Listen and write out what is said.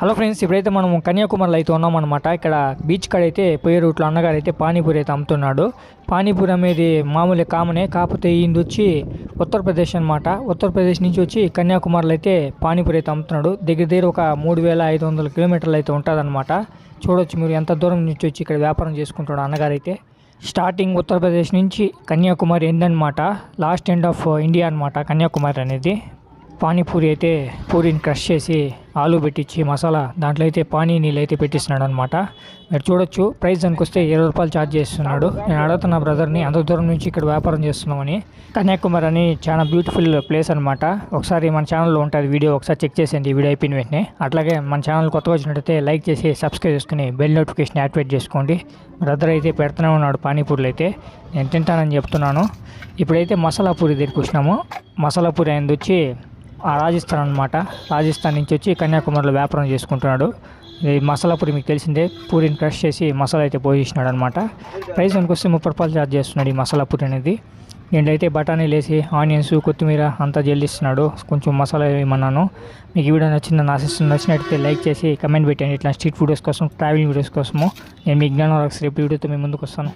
Hello friends ఇప్పుడైతే మనం కన్యాకుమారిలో అయితే ఉన్నామన్నమాట. ఇక్కడ బీచ్ కాడ అయితే పోయే రూట్లో అన్నగారు అయితే పానీపూరి అయితే అమ్ముతున్నాడు. పానీపూరి అనేది మామూలు కామనే కాకపోతే ఈయన వచ్చి ఉత్తరప్రదేశ్ అనమాట ఉత్తరప్రదేశ్ నుంచి వచ్చి కన్యాకుమారిలో అయితే పానీపూరి అయితే అమ్ముతున్నాడు. దగ్గర దగ్గర ఒక మూడు వేల ఐదు వందల కిలోమీటర్లు అయితే ఉంటుందన్నమాట. చూడొచ్చు మీరు ఎంత దూరం నుంచి వచ్చి ఇక్కడ వ్యాపారం చేసుకుంటాడు అన్నగారు అయితే. స్టార్టింగ్ ఉత్తరప్రదేశ్ నుంచి కన్యాకుమారి ఎందనమాట లాస్ట్ ఎండ్ ఆఫ్ ఇండియా అనమాట కన్యాకుమారి అనేది. పానీపూరి అయితే పూరిని క్రష్ చేసి ఆలు పెట్టించి మసాలా దాంట్లో అయితే పానీ నీళ్ళు అయితే పెట్టిస్తున్నాడు అనమాట మీరు చూడొచ్చు ప్రైస్ దానికి వస్తే ఇరవై రూపాయలు ఛార్జ్ చేస్తున్నాడు. నేను అడుగుతున్న బ్రదర్ని అంత దూరం నుంచి ఇక్కడ వ్యాపారం చేస్తున్నామని. కన్యాకుమారి అని చాలా బ్యూటిఫుల్ ప్లేస్ అనమాట ఒకసారి మన ఛానల్లో ఉంటుంది వీడియో ఒకసారి చెక్ చేసేయండి ఈ వీడియో అయిపోయిన వెంటనే. అట్లాగే మన ఛానల్ కొత్తగా వచ్చినట్టయితే లైక్ చేసి సబ్స్క్రైబ్ చేసుకుని బెల్ నోటిఫికేషన్ యాక్టివేట్ చేసుకోండి. బ్రదర్ అయితే పెడుతూనే ఉన్నాడు పానీపూరులు అయితే. నేను తింటానని చెప్తున్నాను. ఇప్పుడైతే మసాలా పూరి దగ్గరికి వచ్చినాము. మసాలా పూరి అనేది వచ్చి రాజస్థాన్ అనమాట రాజస్థాన్ నుంచి వచ్చి కన్యాకుమారిలో వ్యాపారం చేసుకుంటున్నాడు. ఈ మసాలా పూరి మీకు తెలిసిందే పూరిని క్రష్ చేసి మసాలా అయితే పోషిస్తున్నాడు అనమాట ప్రైస్ దానికి వస్తే ముప్పై రూపాయలు ఛార్జ్ చేస్తున్నాడు ఈ మసాలా పూరి అనేది. నేనైతే బఠానీలు వేసి ఆనియన్స్ కొత్తిమీర అంతా జల్లిస్తున్నాడు. కొంచెం మసాలా వేయమన్నాను. మీకు ఈ వీడియో నచ్చిందని ఆశిస్తుంది నచ్చినట్టయితే లైక్ చేసి కమెంట్ పెట్టండి. ఇట్లా స్ట్రీట్ ఫుడ్స్ కోసం ట్రావెలింగ్ వీడియోస్ కోసము నేను మీ జ్ఞానం రేపు వీడియోతో మీ ముందుకు వస్తాను.